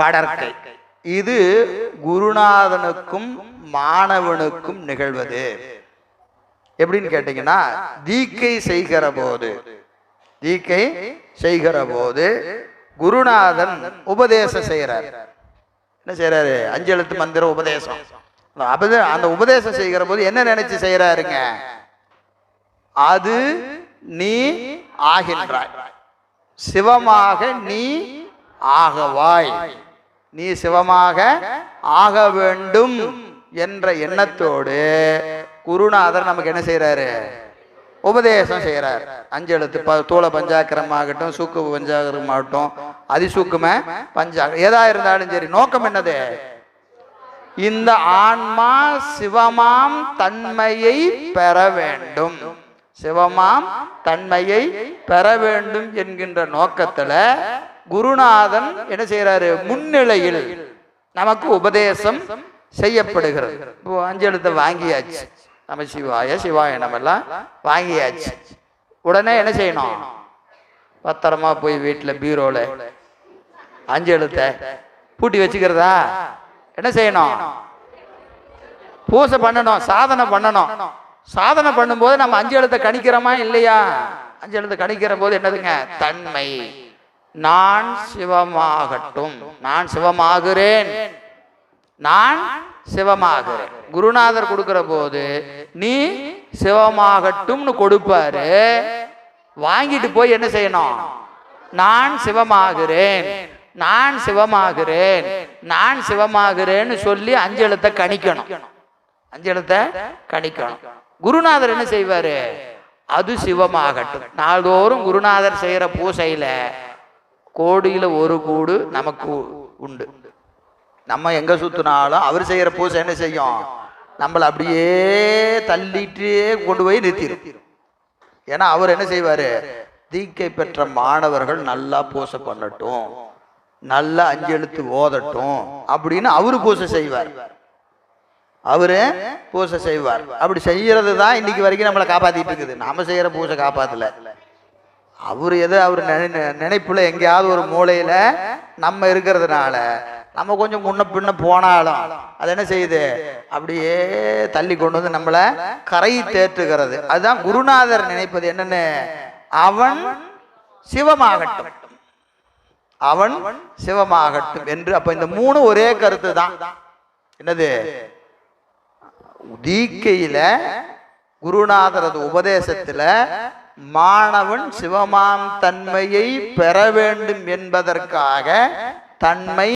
படர்க்கை இது குருநாதனுக்கும் மாணவனுக்கும் நிகழ்வது. எப்படின்னு கேட்டீங்கன்னா தீக்கை செய்கிற போது. தீக்கை செய்கிற போது குருநாதன் உபதேசம் செய்கிறார். என்ன செய்யறாரு அஞ்சு எழுத்து மந்திர உபதேசம். அந்த அந்த உபதேசம் செய்கிற போது என்ன நினைச்சு செய்யறாருங்க அது நீ ஆகின்றாய். சிவமாக நீ ஆகவாய். நீ சிவமாக ஆக வேண்டும் என்ற எண்ணத்தோடு குருநாதர் நமக்கு என்ன செய்யறாரு உபதேசம் செய்யறார் அஞ்சு எழுத்து ப தூள பஞ்சாக்கிரம் ஆகட்டும் சூக்கு பஞ்சாக்கிரம் ஆகட்டும் அதிசூக்கும பஞ்சாக ஏதா இருந்தாலும் சரி நோக்கம் என்னது? இந்த ஆன்மா சிவமாம் தன்மையை பெற வேண்டும். சிவமாம் தன்மையை பெற வேண்டும் என்கின்ற நோக்கத்துல குருநாதன் என்ன செய்யறாரு முன்னிலையில் நமக்கு உபதேசம் செய்யப்படுகிறது. இப்போ அஞ்சு எழுத்தை வாங்கியாச்சு. நம்ம சிவாய சிவாய எல்லாம் வாங்கியாச்சு. உடனே என்ன செய்யணும்? பத்திரமா போய் வீட்டில் பீரோல அஞ்சு எழுத்த பூட்டி வச்சுக்கிறதா? என்ன செய்யணும்? பூசை பண்ணணும் சாதனை பண்ணணும். சாதனை பண்ணும்போது நம்ம அஞ்சு எழுத்தை கணிக்கிறோமா இல்லையா? அஞ்சு எழுத்தை கணிக்கிற போது என்னதுங்க? தன்மை. நான் சிவமாகட்டும். நான் சிவமாகிறேன். நான் சிவமாகிறேன். குருநாதர் கொடுக்கிற போது நீ சிவமாகட்டும்னு கொடுப்பாரு. வாங்கிட்டு போய் என்ன செய்யணும்? நான் சிவமாகிறேன். நான் சிவமாகிறேன். நான் சிவமாகிறேன்னு சொல்லி அஞ்சு எழுத்தை கணிக்கணும். அஞ்சு எழுத்தை கணிக்கணும். குருநாதர் என்ன செய்வாரு? அது சிவமாகட்டும். நாள்தோறும் குருநாதர் செய்யற பூசையில கோடியில ஒரு கூடு நமக்கு உண்டு. நம்ம எங்க சுத்தினாலும் அவர் செய்யற பூசை என்ன செய்யும்? நம்மளை அப்படியே தள்ளிட்டு கொண்டு போய் நிறுத்திடும் ஏன்னா அவர் என்ன செய்வாரு? தீக்கை பெற்ற மாணவர்கள் நல்லா பூசை பண்ணட்டும். நல்லா அஞ்செழுத்து ஓதட்டும் அப்படின்னு அவரு பூசை செய்வார். அவரு பூசை செய்வார். அப்படி செய்யறது தான் இன்னைக்கு வரைக்கும் நம்மளை காப்பாத்திட்டு இருக்குது. நாம செய்யற பூசை காப்பாத்தல. அவர் எது அவர் நினைப்புல எங்கேயாவது ஒரு மூலையில நம்ம இருக்கிறதுனால நம்ம கொஞ்சம் முன்ன பின்ன போனாலும் அது என்ன செய்யுது? அப்படியே தள்ளி கொண்டு வந்து நம்மளை கரை தேற்றுகிறது. அதுதான் குருநாதர் நினைப்பது என்னன்னு? அவன் சிவமாகட்டும். அவன் சிவமாகட்டும் என்று. அப்ப இந்த மூணு ஒரே கருத்து தான் என்னது? தீக்கையில குருநாதரது உபதேசத்துல மாணவன் சிவமாம் தன்மையை பெற வேண்டும் என்பதற்காக தன்மை